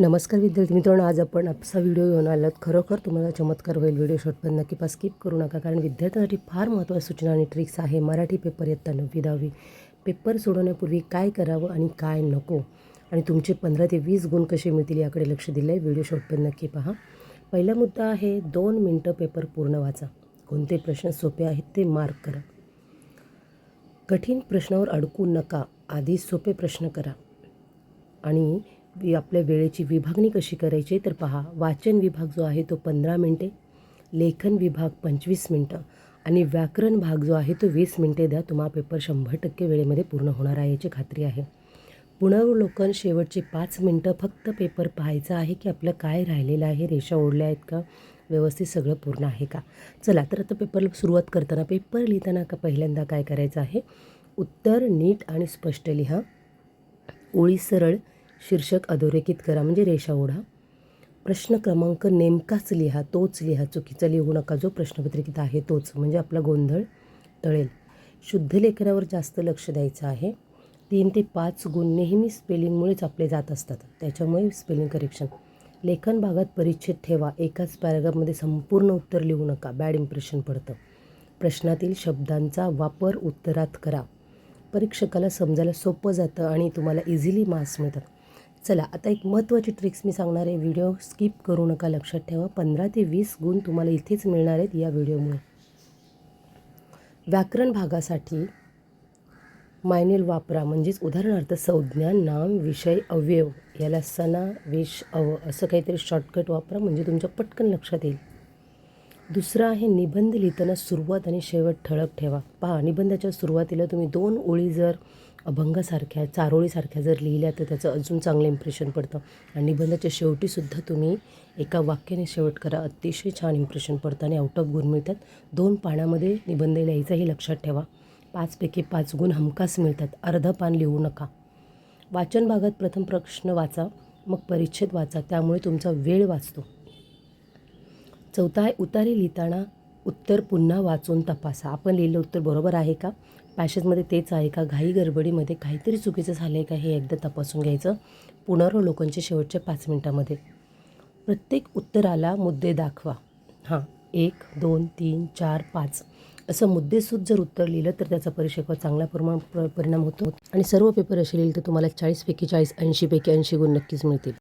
नमस्कार विद्यार्थी मित्रांनो आज आपण असा व्हिडिओ घेऊन आलात. खरोखर तुम्हाला चमत्कार होईल व्हिडिओ शॉटपर्यंत पण नक्की पास स्किप करू नका कारण विद्यार्थ्यांसाठी फार महत्त्वाच्या सूचना आणि ट्रिक्स आहे. मराठी पेपर इयत्ता नववी दहावी. पेपर सोडवण्यापूर्वी काय करावं आणि काय नको? आणि तुमचे पंधरा ते वीस गुण कसे मिळतील याकडे लक्ष दिलं आहे व्हिडिओ शॉटपर्यंत पण नक्की पहा. पहिला मुद्दा आहे दोन मिनटं पेपर पूर्ण वाचा. कोणते प्रश्न सोपे आहेत ते मार्क करा. कठीण प्रश्नावर अडकू नका. आधी सोपे प्रश्न करा. आणि वि- आपल्या वेळेची विभागणी कशी करायची तर पहा वाचन विभाग जो आहे तो पंधरा मिनटे लेखन विभाग पंचवीस मिनटं आणि व्याकरण भाग जो आहे तो वीस मिनटे द्या. तुम्हाला पेपर शंभर टक्के वेळेमध्ये पूर्ण होणार आहे याची खात्री आहे. पुनर्वलोकन शेवटची पाच मिनटं फक्त पेपर पाहायचं आहे की आपलं काय राहिलेलं आहे रेषा ओढल्या आहेत का व्यवस्थित सगळं पूर्ण आहे का? चला तर आता पेपरला सुरुवात करताना पेपर लिहिताना का पहिल्यांदा काय करायचं आहे? उत्तर नीट आणि स्पष्ट लिहा. ओळी सरळ शीर्षक अधोरेखित करा म्हणजे रेषा ओढा. प्रश्न क्रमांक नेमकाच लिहा तोच लिहा चुकीचा लिहू नका. जो प्रश्नपत्रिकेत आहे तोच म्हणजे आपला गोंधळ टळेल शुद्ध लेखनावर जास्त लक्ष द्यायचं आहे. तीन ते पाच गुण नेहमी स्पेलिंगमुळेच आपले जात असतात. त्याच्यामुळे स्पेलिंग करेक्शन. लेखन भागात परिच्छेद ठेवा. एकाच पॅराग्राफमध्ये संपूर्ण उत्तर लिहू नका. बॅड इम्प्रेशन पडतं. प्रश्नातील शब्दांचा वापर उत्तरात करा. परीक्षकाला समजायला सोपं जातं आणि तुम्हाला इझिली मार्क्स मिळतात. चला आता एक महत्त्वाची ट्रिक्स मी सांगणार आहे. व्हिडिओ स्किप करू नका लक्षात ठेवा. पंधरा ते वीस गुण तुम्हाला इथेच मिळणार आहेत या व्हिडिओमुळे व्याकरण भागासाठी मायनेल वापरा. म्हणजेच उदाहरणार्थ संज्ञा नाम विषय अवयव याला सना विष अव असं काहीतरी शॉर्टकट वापरा. म्हणजे तुमच्या पटकन लक्षात येईल. दुसरं आहे निबंध लिहिताना सुरुवात आणि शेवट ठळक ठेवा. पहा निबंधाच्या सुरुवातीला तुम्ही दोन ओळी जर अभंगासारख्या चारोळीसारख्या जर लिहिल्या तर त्याचं अजून चांगलं इम्प्रेशन पडतं. आणि निबंधाच्या शेवटीसुद्धा तुम्ही एका वाक्याने शेवट करा. अतिशय छान इम्प्रेशन पडतं आणि आउट ऑफ गुण मिळतात. दोन पानामध्ये निबंध लिहायचा हे लक्षात ठेवा. पाचपैकी पाच गुण हमखास मिळतात. अर्ध पान लिहू नका. वाचन भागात प्रथम प्रश्न वाचा मग परिच्छेद वाचा. त्यामुळे तुमचा वेळ वाचतो. चौथा आहे उतारे लिहिताना उत्तर पुन्हा वाचून तपासा. आपण लिहिलं उत्तर बरोबर आहे का? पॅशेजमध्ये तेच आहे का? घाई गडबडीमध्ये काहीतरी चुकीचं झालं आहे का? हे एकदा तपासून घ्यायचं. पुनर्वलोकनच्या शेवटच्या पाच मिनटामध्ये. प्रत्येक उत्तराला मुद्दे दाखवा. हां एक दोन तीन चार पाच. असं मुद्देसूद जर उत्तर लिहिलं तर त्याचा परीक्षेवर चांगला प्रमाण प- परिणाम होतो. आणि सर्व पेपर असे लिहिले तर तुम्हाला चाळीसपैकी चाळीस ऐंशीपैकी ऐंशी गुण नक्कीच मिळतील.